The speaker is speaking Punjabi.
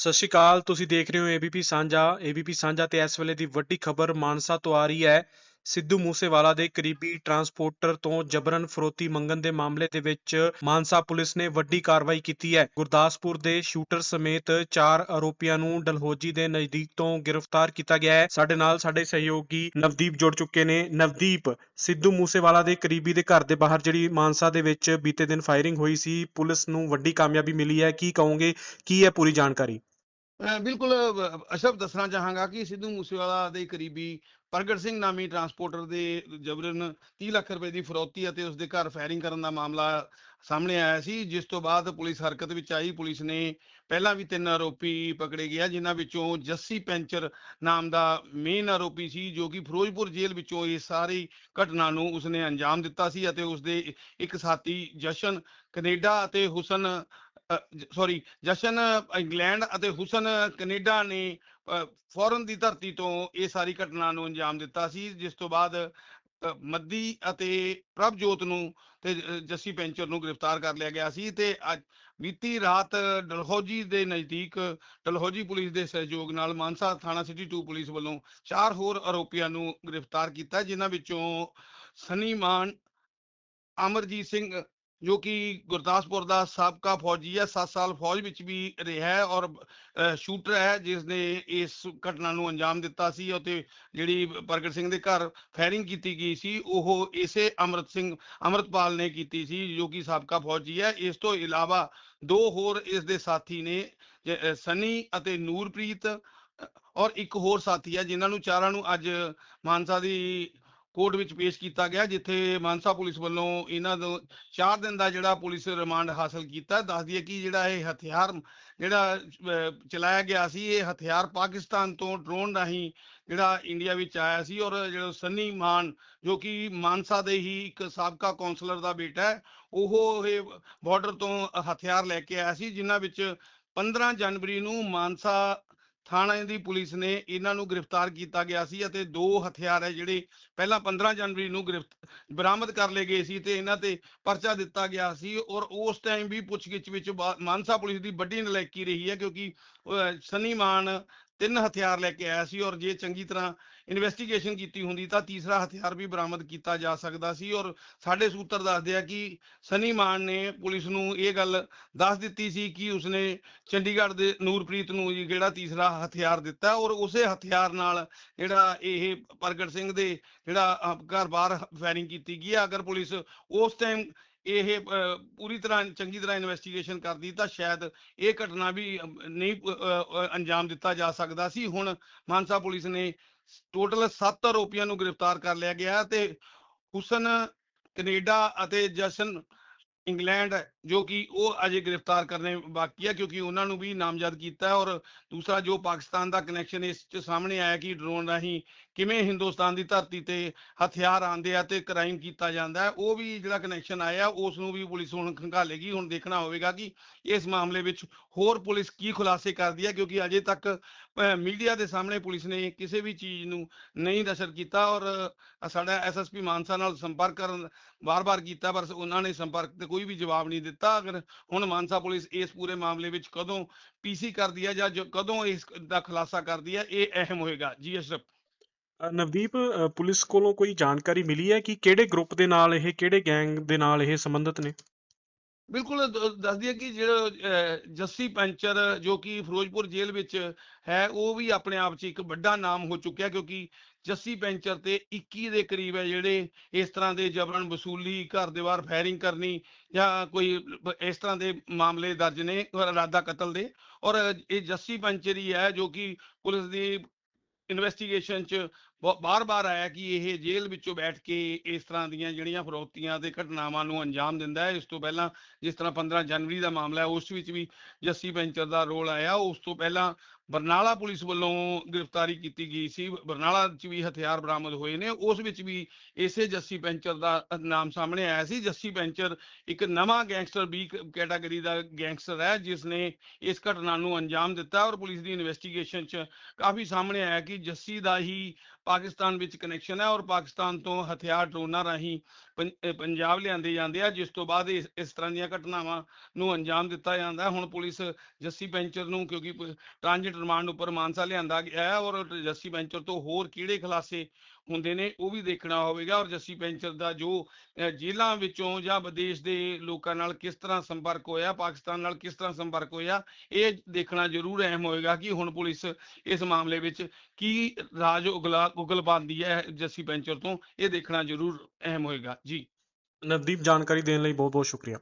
ਸਤਿ ਸ਼੍ਰੀ ਅਕਾਲ, ਤੁਸੀਂ ਦੇਖ ਰਹੇ ਹੋ ਏਬੀਪੀ ਸਾਂਝਾ। ਏਬੀਪੀ ਸਾਂਝਾ ਤੇ ਇਸ ਵੇਲੇ ਦੀ ਵੱਡੀ ਖਬਰ ਮਾਨਸਾ ਤੋਂ ਆ ਰਹੀ ਹੈ। ਸਿੱਧੂ ਮੂਸੇਵਾਲਾ ਦੇ ਕਰੀਬੀ ਟਰਾਂਸਪੋਰਟਰ ਤੋਂ ਜਬਰਨ ਫਰੋਤੀ ਮੰਗਣ ਦੇ ਮਾਮਲੇ ਦੇ ਵਿੱਚ ਮਾਨਸਾ ਪੁਲਿਸ ਨੇ ਵੱਡੀ ਕਾਰਵਾਈ ਕੀਤੀ ਹੈ। ਗੁਰਦਾਸਪੁਰ ਦੇ ਸ਼ੂਟਰ ਸਮੇਤ ਚਾਰ ਆਰੋਪੀਆਂ ਨੂੰ ਡਲਹੋਜੀ ਦੇ ਨਜ਼ਦੀਕ ਤੋਂ ਗ੍ਰਿਫਤਾਰ ਕੀਤਾ ਗਿਆ ਹੈ। ਸਾਡੇ ਨਾਲ ਸਾਡੇ ਸਹਿਯੋਗੀ ਨਵਦੀਪ ਜੁੜ ਚੁੱਕੇ ਨੇ। ਨਵਦੀਪ, ਸਿੱਧੂ ਮੂਸੇਵਾਲਾ ਦੇ ਕਰੀਬੀ ਦੇ ਘਰ ਦੇ ਬਾਹਰ ਜਿਹੜੀ ਮਾਨਸਾ ਦੇ ਵਿੱਚ ਬੀਤੇ ਦਿਨ ਫਾਇਰਿੰਗ ਹੋਈ ਸੀ, ਪੁਲਿਸ ਨੂੰ ਵੱਡੀ ਕਾਮਯਾਬੀ ਮਿਲੀ ਹੈ। ਕੀ ਕਹੋਗੇ? ਕੀ ਹੈ ਪੂਰੀ ਜਾਣਕਾਰੀ? ਅ, ਬਿਲਕੁਲ ਅਸ਼ਰਫ ਦੱਸਣਾ ਚਾਹਾਂਗਾ ਕਿ ਸਿੱਧੂ ਮੂਸੇਵਾਲਾ ਦੇ ਕਰੀਬੀ ਪ੍ਰਗਟ ਸਿੰਘ ਨਾਮੀ ਟਰਾਂਸਪੋਰਟਰ ਦੇ ਜਬਰਨ 30 ਲੱਖ ਰੁਪਏ ਦੀ ਫਰੌਤੀ ਅਤੇ ਉਸ ਦੇ ਘਰ ਫਾਇਰਿੰਗ ਕਰਨ ਦਾ ਮਾਮਲਾ ਸਾਹਮਣੇ ਆਇਆ ਸੀ ਜਿਸ ਤੋਂ ਬਾਅਦ ਪੁਲਿਸ ਹਰਕਤ ਵਿੱਚ ਆਈ। ਪੁਲਿਸ ਨੇ ਪਹਿਲਾਂ ਵੀ ਤਿੰਨ ਆਰੋਪੀ ਪਕੜੇ ਗਿਆ ਜਿਨ੍ਹਾਂ ਵਿੱਚੋਂ ਜੱਸੀ ਪੈਂਚਰ ਨਾਮ ਦਾ ਮੇਨ ਆਰੋਪੀ ਸੀ ਜੋ ਕਿ ਫਿਰੋਜ਼ਪੁਰ ਜੇਲ੍ਹ ਵਿੱਚੋਂ ਇਹ ਸਾਰੀ ਘਟਨਾ ਨੂੰ ਉਸਨੇ ਅੰਜਾਮ ਦਿੱਤਾ ਸੀ ਅਤੇ ਉਸਦੇ ਇੱਕ ਸਾਥੀ ਜਸ਼ਨ ਕੈਨੇਡਾ ਅਤੇ ਹੁਸਨ ਸੌਰੀ ਜਸ਼ਨ ਇੰਗਲੈਂਡ ਅਤੇ ਹੁਸਨ ਕੈਨੇਡਾ ਨੇ ਫੌਰਨ ਦੀ ਧਰਤੀ ਤੋਂ ਇਹ ਸਾਰੀ ਘਟਨਾ ਨੂੰ ਅੰਜਾਮ ਦਿੱਤਾ ਸੀ, ਜਿਸ ਤੋਂ ਬਾਅਦ ਮੱਦੀ ਅਤੇ ਪ੍ਰਭਜੋਤ ਨੂੰ ਤੇ ਜੱਸੀ ਪੈਂਚਰ ਨੂੰ ਗ੍ਰਿਫਤਾਰ ਕਰ ਲਿਆ ਗਿਆ ਸੀ ਤੇ ਅੱਜ ਬੀਤੀ ਰਾਤ ਡਲਹੌਜੀ ਦੇ ਨਜ਼ਦੀਕ ਡਲਹੌਜੀ ਪੁਲਿਸ ਦੇ ਸਹਿਯੋਗ ਨਾਲ ਮਾਨਸਾ ਥਾਣਾ ਸਿਟੀ 2 ਪੁਲਿਸ ਵੱਲੋਂ ਚਾਰ ਹੋਰ ਆਰੋਪੀਆਂ ਨੂੰ ਗ੍ਰਿਫਤਾਰ ਕੀਤਾ, ਜਿਨ੍ਹਾਂ ਵਿੱਚੋਂ ਸਨੀ ਮਾਨ ਅਮਰਜੀਤ ਸਿੰਘ ਜੋ ਕਿ ਗੁਰਦਾਸਪੁਰ ਦਾ ਸਾਬਕਾ ਫੌਜੀ ਹੈ 7 ਸਾਲ ਫੌਜ ਵਿੱਚ ਵੀ ਰਿਹਾ ਹੈ ਔਰ ਸ਼ੂਟਰ ਹੈ ਜਿਸ ਨੇ ਇਸ ਘਟਨਾ ਨੂੰ ਅੰਜਾਮ ਦਿੱਤਾ ਸੀ ਅਤੇ ਜਿਹੜੀ ਪ੍ਰਗਟ ਸਿੰਘ ਦੇ ਘਰ ਫਾਇਰਿੰਗ ਕੀਤੀ ਗਈ ਸੀ, ਉਹ ਇਸੇ ਅਮਰਤ ਸਿੰਘ, ਅਮਰਤਪਾਲ ਨੇ ਕੀਤੀ ਸੀ, ਜੋ ਕਿ ਸਾਬਕਾ ਫੌਜੀ ਹੈ। ਇਸ ਤੋਂ ਇਲਾਵਾ ਦੋ ਹੋਰ ਇਸ ਦੇ ਸਾਥੀ ਨੇ ਸਨੀ ਅਤੇ ਨੂਰਪ੍ਰੀਤ ਔਰ ਇੱਕ ਹੋਰ ਸਾਥੀ ਹੈ, ਜਿਨ੍ਹਾਂ ਨੂੰ ਚਾਰਾਂ ਨੂੰ ਅੱਜ ਮਾਨਸਾ ਦੀ ਕੋਰਟ ਵਿੱਚ ਪੇਸ਼ ਕੀਤਾ ਗਿਆ, ਜਿੱਥੇ ਮਾਨਸਾ ਪੁਲਿਸ ਵੱਲੋਂ ਇਹਨਾਂ ਨੂੰ 4 ਦਿਨ ਦਾ ਜਿਹੜਾ ਪੁਲਿਸ ਰਿਮਾਂਡ ਹਾਸਲ ਕੀਤਾ। ਦੱਸ ਦਈਏ ਕਿ ਜਿਹੜਾ ਇਹ ਹਥਿਆਰ, ਜਿਹੜਾ ਚਲਾਇਆ ਗਿਆ ਸੀ, ਇਹ ਹਥਿਆਰ ਪਾਕਿਸਤਾਨ ਤੋਂ ਡਰੋਨ ਰਾਹੀਂ ਜਿਹੜਾ ਇੰਡੀਆ ਵਿੱਚ ਆਇਆ ਸੀ ਔਰ ਜਿਹੜਾ ਸੰਨੀ ਮਾਨ, ਜੋ ਕਿ ਮਾਨਸਾ ਦੇ ਹੀ ਇੱਕ ਸਾਬਕਾ ਕਾਉਂਸਲਰ ਦਾ ਬੇਟਾ ਹੈ, ਉਹ ਇਹ ਬਾਰਡਰ ਤੋਂ ਹਥਿਆਰ ਲੈ ਕੇ ਆਇਆ ਸੀ, ਜਿਨ੍ਹਾਂ ਵਿੱਚ 15 ਜਨਵਰੀ ਨੂੰ ਮਾਨਸਾ ਥਾਣੇ ਦੀ ਪੁਲਿਸ ਨੇ ਇਹਨਾਂ ਨੂੰ ਗ੍ਰਿਫਤਾਰ ਕੀਤਾ ਗਿਆ ਸੀ ਅਤੇ ਦੋ ਹਥਿਆਰ ਹੈ ਜਿਹੜੇ ਪਹਿਲਾਂ 15 ਜਨਵਰੀ ਨੂੰ ਗ੍ਰਿਫਤ ਬਰਾਮਦ ਕਰ ਲਏ ਗਏ ਸੀ ਤੇ ਇਹਨਾਂ ਤੇ ਪਰਚਾ ਦਿੱਤਾ ਗਿਆ ਸੀ ਔਰ ਉਸ ਟਾਈਮ ਵੀ ਪੁੱਛਗਿੱਛ ਵਿੱਚ ਮਾਨਸਾ ਪੁਲਿਸ ਦੀ ਵੱਡੀ ਨਲਾਇਕੀ ਰਹੀ ਹੈ ਕਿਉਂਕਿ ਅਹ, ਸਨੀ ਮਾਨ ਤਿੰਨ ਹਥਿਆਰ ਲੈ ਕੇ ਆਇਆ ਸੀ ਔਰ ਜੇ ਚੰਗੀ ਤਰ੍ਹਾਂ ਇਨਵੈਸਟੀਗੇਸ਼ਨ ਕੀਤੀ ਹੁੰਦੀ ਤਾਂ ਤੀਸਰਾ ਹਥਿਆਰ ਵੀ ਬਰਾਮਦ ਕੀਤਾ ਜਾ ਸਕਦਾ ਸੀ ਔਰ ਸਾਡੇ ਸੂਤਰ ਦੱਸਦੇ ਆ ਕਿ ਸਨੀ ਮਾਨ ਨੇ ਪੁਲਿਸ ਨੂੰ ਇਹ ਗੱਲ ਦੱਸ ਦਿੱਤੀ ਸੀ ਕਿ ਉਸਨੇ ਚੰਡੀਗੜ੍ਹ ਦੇ ਨੂਰਪ੍ਰੀਤ ਨੂੰ ਜਿਹੜਾ ਤੀਸਰਾ ਹਥਿਆਰ ਦਿੱਤਾ ਔਰ ਉਸੇ ਹਥਿਆਰ ਨਾਲ ਜਿਹੜਾ ਇਹ ਪ੍ਰਗਟ ਸਿੰਘ ਦੇ ਜਿਹੜਾ ਘਰ ਬਾਹਰ ਫਾਇਰਿੰਗ ਕੀਤੀ ਗਈ ਹੈ ਅਗਰ ਪੁਲਿਸ ਉਸ ਟਾਈਮ ਇਹ ਪੂਰੀ ਤਰ੍ਹਾਂ ਚੰਗੀ ਤਰ੍ਹਾਂ ਇਨਵੈਸਟੀਗੇਸ਼ਨ ਕਰਦੀ ਤਾਂ ਸ਼ਾਇਦ ਇਹ ਘਟਨਾ ਵੀ ਨਹੀਂ ਅੰਜਾਮ ਦਿੱਤਾ ਜਾ ਸਕਦਾ ਸੀ। ਹੁਣ ਮਾਨਸਾ ਪੁਲਿਸ ਨੇ ਟੋਟਲ 7 ਆਰੋਪੀਆਂ ਨੂੰ ਗ੍ਰਿਫਤਾਰ ਕਰ ਲਿਆ ਗਿਆ ਤੇ ਹੁਸਨ ਕੈਨੇਡਾ ਅਤੇ ਜਸ਼ਨ ਇੰਗਲੈਂਡ ਜੋ ਕਿ ਉਹ ਅਜੇ ਗ੍ਰਿਫਤਾਰ ਕਰਨੇ ਬਾਕੀ ਹੈ ਕਿਉਂਕਿ ਉਹਨਾਂ ਨੂੰ ਵੀ ਨਾਮਜ਼ਦ ਕੀਤਾ ਔਰ ਦੂਸਰਾ ਜੋ ਪਾਕਿਸਤਾਨ ਦਾ ਕਨੈਕਸ਼ਨ ਇਸ ਚ ਸਾਹਮਣੇ ਆਇਆ ਕਿ ਡਰੋਨ ਰਾਹੀਂ ਕਿਵੇਂ ਹਿੰਦੁਸਤਾਨ ਦੀ ਧਰਤੀ ਤੇ ਹਥਿਆਰ ਆਉਂਦੇ ਆ ਤੇ ਕ੍ਰਾਈਮ ਕੀਤਾ ਜਾਂਦਾ ਹੈ ਉਹ ਵੀ ਜਿਹੜਾ ਕਨੈਕਸ਼ਨ ਆਇਆ ਉਸ ਨੂੰ ਵੀ ਪੁਲਿਸ ਹੁਣ ਖੰਗਾਲੇਗੀ ਹੁਣ ਦੇਖਣਾ ਹੋਵੇਗਾ ਕਿ ਇਸ ਮਾਮਲੇ ਵਿੱਚ ਹੋਰ ਪੁਲਿਸ ਕੀ ਖੁਲਾਸੇ ਕਰਦੀ ਹੈ ਕਿਉਂਕਿ ਅਜੇ ਤੱਕ ਮੀਡੀਆ ਦੇ ਸਾਹਮਣੇ ਪੁਲਿਸ ਨੇ ਕਿਸੇ ਵੀ ਚੀਜ਼ ਨੂੰ ਨਹੀਂ ਨਸ਼ਰ ਕੀਤਾ ਔਰ ਅ, ਸਾਡਾ ਐਸਐਸਪੀ ਮਾਨਸਾ ਨਾਲ ਸੰਪਰਕ ਕਰਨ ਵਾਰ-ਵਾਰ ਕੀਤਾ ਪਰ ਉਹਨਾਂ ਨੇ ਸੰਪਰਕ ਤੇ ਕੋਈ ਵੀ ਜਵਾਬ ਨਹੀਂ ਦਿੱਤਾ, ਅਗਰ ਹੁਣ ਮਾਨਸਾ ਪੁਲਿਸ ਇਸ ਪੂਰੇ ਮਾਮਲੇ ਵਿੱਚ ਕਦੋਂ ਪੀਸੀ ਕਰਦੀ ਹੈ ਜਾਂ ਕਦੋਂ ਇਸ ਦਾ ਖੁਲਾਸਾ ਕਰਦੀ ਹੈ ਇਹ ਅਹਿਮ ਹੋਏਗਾ। ਜੀ ਅਸ਼ਰਫ ਨਵਦੀਪ ਪੁਲਿਸ ਕੋਲੋਂ ਕੋਈ ਜਾਣਕਾਰੀ ਮਿਲੀ ਹੈ ਕਿ ਕਿਹੜੇ ਗਰੁੱਪ ਦੇ ਨਾਲ ਇਹ, ਕਿਹੜੇ ਗੈਂਗ ਦੇ ਨਾਲ ਇਹ ਸੰਬੰਧਿਤ ਨੇ? ਬਿਲਕੁਲ, ਦ- ਦੱਸ ਕਿ ਜਿਹੜਾ ਜੱਸੀ ਪੈਂਚਰ ਜੋ ਕਿ ਫਿਰੋਜ਼ਪੁਰ ਜੇਲ੍ਹ ਵਿੱਚ ਹੈ, ਉਹ ਵੀ ਆਪਣੇ ਆਪ 'ਚ ਇੱਕ ਵੱਡਾ ਨਾਮ ਹੋ ਚੁੱਕਿਆ ਕਿਉਂਕਿ ਜੱਸੀ ਪੈਂਚਰ ਤੇ 21 ਦੇ ਕਰੀਬ ਹੈ ਜਿਹੜੇ ਇਸ ਤਰ੍ਹਾਂ ਦੇ ਜਬਰਨ ਵਸੂਲੀ ਘਰ ਦੇ ਬਾਹਰ ਫਾਇਰਿੰਗ ਕਰਨੀ ਜਾਂ ਕੋਈ ਇਸ ਤਰ੍ਹਾਂ ਦੇ ਮਾਮਲੇ ਦਰਜ ਨੇ ਇਰਾਦਾ ਕਤਲ ਦੇ। ਔਰ ਇਹ ਜੱਸੀ ਪੈਂਚਰ ਹੀ ਹੈ ਜੋ ਕਿ ਪੁਲਿਸ ਦੀ ਇਨਵੈਸਟੀਗੇਸ਼ਨ 'ਚ ਬਾਰ-ਬਾਰ ਆਇਆ ਕਿ ਇਹ ਜੇਲ੍ਹ ਵਿੱਚੋਂ ਬੈਠ ਕੇ ਇਸ ਤਰ੍ਹਾਂ ਦੀਆਂ ਜਿਹੜੀਆਂ ਫਰੋਤੀਆਂ ਤੇ ਘਟਨਾਵਾਂ ਨੂੰ ਅੰਜਾਮ ਦਿੰਦਾ ਹੈ, ਇਸ ਤੋਂ ਪਹਿਲਾਂ ਜਿਸ ਤਰ੍ਹਾਂ 15 ਜਨਵਰੀ ਦਾ ਮਾਮਲਾ ਹੈ, ਉਸ ਵਿੱਚ ਵੀ ਜੱਸੀ ਪੈਂਚਰ ਦਾ ਰੋਲ ਆਇਆ, ਉਸ ਤੋਂ ਪਹਿਲਾਂ ਬਰਨਾਲਾ ਪੁਲਿਸ ਵੱਲੋਂ ਗ੍ਰਿਫਤਾਰੀ ਕੀਤੀ ਗਈ ਸੀ। ਬਰਨਾਲਾ 'ਚ ਵੀ ਹਥਿਆਰ ਬਰਾਮਦ ਹੋਏ ਨੇ। ਉਸ ਵਿੱਚ ਵੀ ਇਸੇ ਜੱਸੀ ਪੈਂਚਰ ਦਾ ਨਾਮ ਸਾਹਮਣੇ ਆਇਆ ਸੀ। ਜੱਸੀ ਪੈਂਚਰ ਇੱਕ ਨਵਾਂ ਗੈਂਗਸਟਰ ਬੀ ਕੈਟਾਗਰੀ ਦਾ ਗੈਂਗਸਟਰ ਹੈ ਜਿਸ ਨੇ ਇਸ ਘਟਨਾ ਨੂੰ ਅੰਜਾਮ ਦਿੱਤਾ ਔਰ ਪੁਲਿਸ ਦੀ ਇਨਵੈਸਟੀਗੇਸ਼ਨ 'ਚ ਕਾਫੀ ਸਾਹਮਣੇ ਆਇਆ ਕਿ ਜੱਸੀ ਦਾ ਹੀ ਪਾਕਿਸਤਾਨ ਵਿੱਚ ਕਨੈਕਸ਼ਨ ਹੈ ਔਰ ਪਾਕਿਸਤਾਨ ਤੋਂ ਹਥਿਆਰ ਡਰੋਨਾਂ ਰਾਹੀਂ ਪੰ- ਪੰਜਾਬ ਲਿਆਂਦੇ ਜਾਂਦੇ ਆ, ਜਿਸ ਤੋਂ ਬਾਅਦ ਇਸ ਤਰ੍ਹਾਂ ਦੀਆਂ ਘਟਨਾਵਾਂ ਨੂੰ ਅੰਜਾਮ ਦਿੱਤਾ ਜਾਂਦਾ ਹੈ। ਹੁਣ ਪੁਲਿਸ ਜੱਸੀ ਪੈਂਚਰ ਨੂੰ, ਕਿਉਂਕਿ ਪ- ਟ੍ਰਾਂਜਿਟ ਰਿਮਾਂਡ ਉੱਪਰ ਮਾਨਸਾ ਲਿਆਂਦਾ ਗਿਆ ਹੈ ਔਰ ਜੱਸੀ ਪੈਂਚਰ ਤੋਂ ਹੋਰ ਕਿਹੜੇ ਖੁਲਾਸੇ ਹੁੰਦੇ ਨੇ ਉਹ ਵੀ ਦੇਖਣਾ ਹੋਵੇਗਾ ਔਰ ਜੱਸੀ ਪੈਂਚਰ ਦਾ ਜੋ ਅਹ, ਜੇਲ੍ਹਾਂ ਵਿੱਚੋਂ ਜਾਂ ਵਿਦੇਸ਼ ਦੇ ਲੋਕਾਂ ਨਾਲ ਕਿਸ ਤਰ੍ਹਾਂ ਸੰਪਰਕ ਹੋਇਆ ਪਾਕਿਸਤਾਨ ਨਾਲ ਕਿਸ ਤਰ੍ਹਾਂ ਸੰਪਰਕ ਹੋਇਆ ਇਹ ਦੇਖਣਾ ਜ਼ਰੂਰ ਅਹਿਮ ਹੋਏਗਾ ਕਿ ਹੁਣ ਪੁਲਿਸ ਇਸ ਮਾਮਲੇ ਵਿੱਚ ਕੀ ਰਾਜ ਉਗਲਾ ਉਗਲ ਪਾਉਂਦੀ ਹੈ ਜੱਸੀ ਪੈਂਚਰ ਤੋਂ ਇਹ ਦੇਖਣਾ ਜ਼ਰੂਰ ਅਹਿਮ ਹੋਏਗਾ ਜੀ। ਨਵਦੀਪ ਜਾਣਕਾਰੀ ਦੇਣ ਲਈ ਬਹੁਤ ਬਹੁਤ ਸ਼ੁਕਰੀਆ।